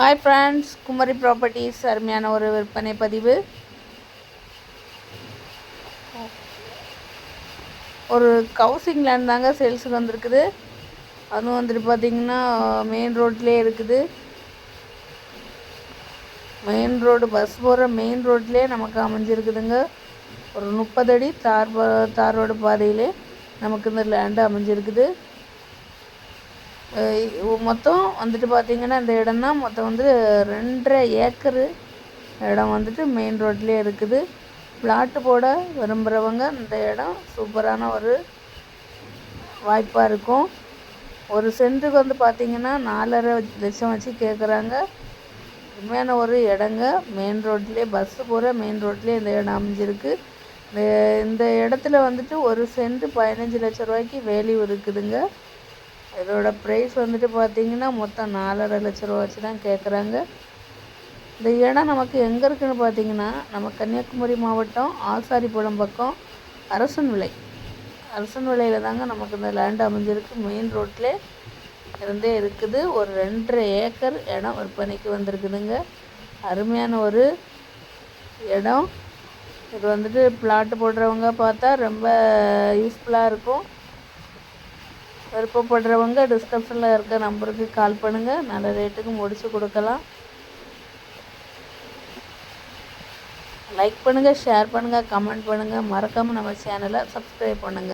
Hi friends Kumari properties அருமையான ஒரு விற்பனை பதிவு. ஒரு கவுசிங் லேண்ட் தாங்க சேல்ஸுக்கு வந்திருக்குது. அதுவும் வந்துட்டு பார்த்திங்கன்னா மெயின் ரோட்லேயே இருக்குது. மெயின் ரோடு பஸ் போகிற மெயின் ரோட்லேயே நமக்கு அமைஞ்சிருக்குதுங்க. ஒரு முப்பது அடி தார் தார் ரோடு பாதையிலே நமக்கு இந்த லேண்டு அமைஞ்சிருக்குது. மொத்தம் வந்துட்டு பார்த்திங்கன்னா இந்த இடம்னா மொத்தம் வந்து ரெண்டரை ஏக்கரு இடம் வந்துட்டு மெயின் ரோட்லேயே இருக்குது. பிளாட்டு போட விரும்புகிறவங்க இந்த இடம் சூப்பரான ஒரு வாய்ப்பாக இருக்கும். ஒரு சென்ட்டுக்கு வந்து பார்த்திங்கன்னா நாலரை லட்சம் வச்சு கேட்குறாங்க உண்மையான ஒரு இடங்க. மெயின் ரோட்லேயே பஸ்ஸு போகிற மெயின் ரோட்லேயே இந்த இடம் அமைஞ்சிருக்கு. இந்த இடத்துல வந்துட்டு ஒரு சென்ட்டு பதினஞ்சு லட்ச ரூபாய்க்கு வேல்யூ இருக்குதுங்க. இதோட ப்ரைஸ் வந்துட்டு பார்த்திங்கன்னா மொத்தம் நாலரை லட்ச ரூபா வச்சு தான் கேட்குறாங்க இந்த இடம் நமக்கு எங்கே இருக்குதுன்னு பார்த்தீங்கன்னா நம்ம கன்னியாகுமரி மாவட்டம் ஆசாரிபுரம் பக்கம் அரசன் விலை. அரசன் விலையில் தாங்க நமக்கு இந்த லேண்ட் அமைஞ்சிருக்கு. மெயின் ரோட்டில் இருந்தே இருக்குது. ஒரு ரெண்டரை ஏக்கர் இடம் விற்பனைக்கு வந்திருக்குதுங்க. அருமையான ஒரு இடம். இது வந்துட்டு பிளாட்டு போடுறவங்க பார்த்தா ரொம்ப யூஸ்ஃபுல்லாக இருக்கும். விருப்பப்படுறவங்க டிஸ்கிரிப்ஷனில் இருக்க நம்பருக்கு கால் பண்ணுங்கள் நல்ல ரேட்டுக்கு முடித்து கொடுக்கலாம். லைக் பண்ணுங்கள் ஷேர் பண்ணுங்கள் கமெண்ட் பண்ணுங்கள் மறக்காமல் நம்ம சேனலை சப்ஸ்கிரைப் பண்ணுங்கள்